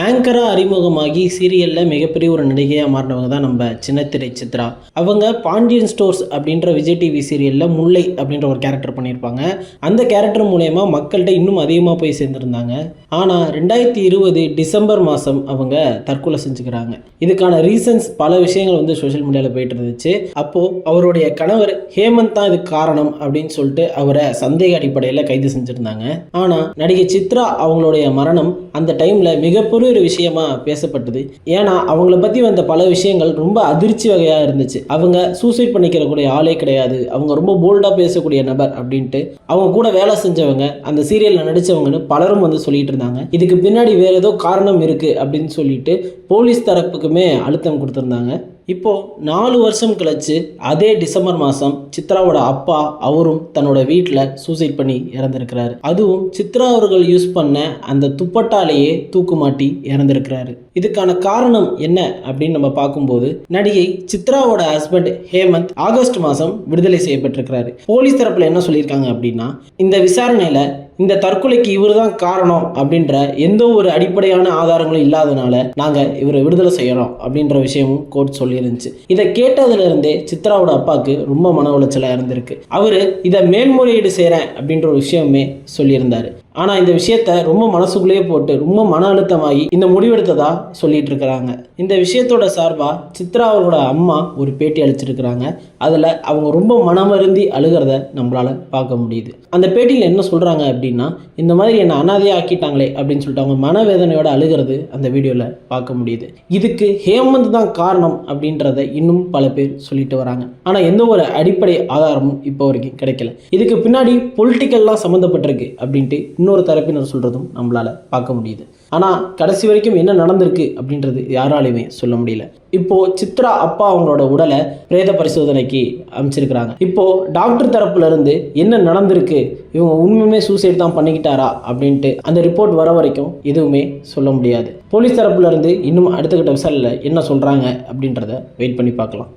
ஆங்கராக அறிமுகமாகி சீரியலில் மிகப்பெரிய ஒரு நடிகையாக மாறினவங்க தான் நம்ம சின்னத்திரை சித்ரா அவங்க பாண்டியன் ஸ்டோர்ஸ் அப்படின்ற விஜய் டிவி சீரியலில் முல்லை அப்படின்ற ஒரு கேரக்டர் பண்ணியிருப்பாங்க. அந்த கேரக்டர் மூலயமா மக்கள்கிட்ட இன்னும் அதிகமாக போய் சேர்ந்துருந்தாங்க. ஆனால் ரெண்டாயிரத்தி இருபது டிசம்பர் மாதம் அவங்க தற்கொலை செஞ்சுக்கிறாங்க. இதுக்கான ரீசன்ஸ் பல விஷயங்கள் வந்து சோஷியல் மீடியாவில் போயிட்டு இருந்துச்சு. அப்போது அவருடைய கணவர் ஹேமந்த் தான் இதுக்கு காரணம் அப்படின்னு சொல்லிட்டு அவரை சந்தேக அடிப்படையில் கைது செஞ்சுருந்தாங்க. ஆனால் நடிகை சித்ரா அவங்களுடைய மரணம் அந்த டைமில் மிகப்பெரிய ஒரு விஷயமா பேசப்பட்டது. ஏன்னா அவங்கள பற்றி வந்த பல விஷயங்கள் ரொம்ப அதிர்ச்சி வகையாக இருந்துச்சு. அவங்க சூசைட் பண்ணிக்கிறக்கூடிய ஆளே கிடையாது. அவங்க ரொம்ப போல்டாக பேசக்கூடிய நபர் அப்படின்ட்டு அவங்க கூட வேலை செஞ்சவங்க அந்த சீரியலில் நடித்தவங்கன்னு பலரும் வந்து சொல்லிட்டு இருந்தாங்க. இதுக்கு பின்னாடி வேற ஏதோ காரணம் இருக்குது அப்படின்னு சொல்லிட்டு போலீஸ் தரப்புக்குமே அழுத்தம் கொடுத்துருந்தாங்க. இப்போது நாலு வருஷம் கழிச்சு அதே டிசம்பர் மாதம் சித்ராவோட அப்பா அவரும் தன்னோட வீட்டில் சூசைட் பண்ணி இறந்திருக்கிறாரு. அதுவும் சித்ரா அவர்கள் யூஸ் பண்ண அந்த துப்பட்டாலேயே தூக்கு மாட்டி இறந்திருக்கிறாரு. இதுக்கான காரணம் என்ன அப்படின்னு நம்ம பார்க்கும்போது நடிகை சித்ராவோட ஹஸ்பண்ட் ஹேமந்த் ஆகஸ்ட் மாதம் விடுதலை செய்யப்பட்டிருக்கிறாரு. போலீஸ் தரப்பில் என்ன சொல்லியிருக்காங்க அப்படின்னா இந்த விசாரணையில் இந்த தற்கொலைக்கு இவர் தான் காரணம் அப்படின்ற எந்த ஒரு அடிப்படையான ஆதாரங்களும் இல்லாதனால நாங்கள் இவரை விடுதலை செய்யறோம் அப்படின்ற விஷயமும் கோர்ட் சொல்லியிருந்துச்சு. இதை கேட்டதுலேருந்தே சித்ராவோட அப்பாவுக்கு ரொம்ப மன உளைச்சலாக இருந்திருக்கு. அவர் இதை மேல்முறையீடு செய்கிறேன் அப்படின்ற ஒரு விஷயமே சொல்லியிருந்தார். ஆனால் இந்த விஷயத்த ரொம்ப மனசுக்குள்ளேயே போட்டு ரொம்ப மன அழுத்தமாகி இந்த முடிவெடுத்ததா சொல்லிட்டு இருக்கிறாங்க இந்த விஷயத்தோட சார்பாக சித்ரா அவரோட அம்மா ஒரு பேட்டி அளிச்சிருக்கிறாங்க. அதில் அவங்க ரொம்ப மனமருந்தி அழுகிறத நம்மளால் பார்க்க முடியுது. அந்த பேட்டியில் என்ன சொல்கிறாங்க அப்படின்னா இந்த மாதிரி என்னை அனாதையாக ஆக்கிட்டாங்களே அப்படின்னு சொல்லிட்டு அவங்க மனவேதனையோட அழுகிறது அந்த வீடியோவில் பார்க்க முடியுது. இதுக்கு ஹேமந்த் தான் காரணம் அப்படின்றத இன்னும் பல பேர் சொல்லிட்டு வராங்க. ஆனால் எந்த ஒரு அடிப்படை ஆதாரமும் இப்போ வரைக்கும் கிடைக்கல. இதுக்கு பின்னாடி பொலிட்டிக்கல்லாம் சம்மந்தப்பட்டிருக்கு அப்படின்ட்டு இன்னொரு தரப்பினர் சொல்கிறதும் நம்மளால் பார்க்க முடியுது. ஆனால் கடைசி வரைக்கும் என்ன நடந்திருக்கு அப்படின்றது யாராலையுமே சொல்ல முடியல. இப்போது சித்ரா அப்பா அவங்களோட உடலை பிரேத பரிசோதனைக்கு அமைச்சிருக்கிறாங்க இப்போது டாக்டர் தரப்புலேருந்து என்ன நடந்திருக்கு? இவங்க உண்மையுமே சூசைட் தான் பண்ணிக்கிட்டாரா? அப்படின்ட்டு அந்த ரிப்போர்ட் வர வரைக்கும் எதுவுமே சொல்ல முடியாது. போலீஸ் தரப்புலேருந்து இன்னும் அடுத்த கட்ட விசாரணையில் என்ன சொல்கிறாங்க அப்படின்றத வெயிட் பண்ணி பார்க்கலாம்.